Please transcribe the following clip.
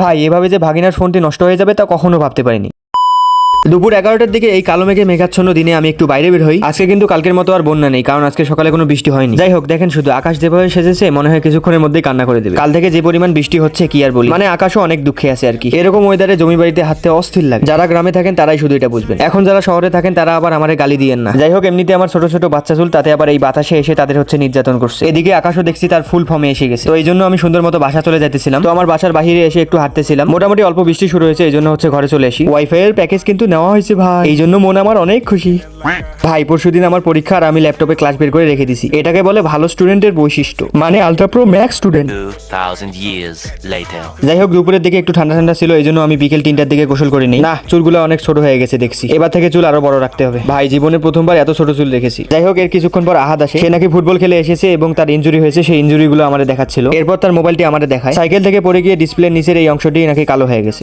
ভাই এভাবে যে ভাগিনার ফোনটি নষ্ট হয়ে যাবে তা কখনো ভাবতে পারিনি। দুপুর এগারোটার দিকে এই কালো মেঘে মেঘাচ্ছন্ন দিনে আমি একটু বাইরে বের হই। আজকে কিন্তু কালকের মতো আর বন্যা নেই, কারণ আজকে সকালে কোনো বৃষ্টি হয়নি। যাই হোক, দেখেন শুধু আকাশ যেভাবে সেজেছে, মনে হয় কিছুক্ষণের মধ্যেই কান্না করে দেবে। কাল থেকে যে পরিমাণ বৃষ্টি হচ্ছে, কি আর বলি? মানে আকাশও অনেক দুঃখে আছে আর কি। এরকম ওয়েদারে জমি বাড়িতে হাঁটতে অস্থির লাগে। যারা গ্রামে থাকেন, তারাই শুধু এটা বুঝবেন। এখন যারা শহরে থাকেন, তারা আবার আমার গালি দিয়েন না। যাই হোক, এমনিতে আমার ছোট ছোট বাচ্চা চুল, তাতে আবার এই বাতাসে এসে তাদের হচ্ছে নির্যাতন করছে। এদিকে আকাশও দেখছি তার ফুল ফর্মে এসে গেছে। তো এই জন্য আমি সুন্দর মতো বাসা চলে যেতেছিলাম তো আমার বাসার বাহিরে এসে একটু হাঁটতেছিলাম। মোটামুটি অল্প বৃষ্টি শুরু হয়েছে, এই জন্য হচ্ছে ঘরে চলে আসি। ওয়াইফাই এর প্যাকেজ কিন্তু নেওয়া হয়েছে ভাই। এই জন্য মন আমার অনেক খুশি। ভাই পরশুদিন আমার পরীক্ষা আর আমি ল্যাপটপে ক্লাস বের করে রেখে দিছি। এটাকে বলে ভালো স্টুডেন্টের বৈশিষ্ট্য। মানে ultra pro max student 2,000 years later. যাই হোক দুপুরের দিকে একটু ঠান্ডা ঠান্ডা ছিল এই জন্য আমি বিকেল তিনটার দিকে গোসল করিনি না চুলগুলো অনেক ছোট হয়ে গেছে দেখছি। এবার থেকে চুল আরও বড় রাখতে হবে। ভাই জীবনে প্রথমবার এত ছোট চুল দেখেছি। যাই হোক এর কিছুক্ষণ পর আহাদ আসে। সে নাকি ফুটবল খেলে এসেছে এবং তার ইঞ্জুরি হয়েছে সেই ইনজুরি গুলো আমাদের দেখাচ্ছিল। এরপর তার মোবাইলটি আমাদের দেখায়। সাইকেল থেকে পড়ে গিয়ে ডিসপ্লের নিচের এই অংশটি নাকি কালো হয়ে গেছে।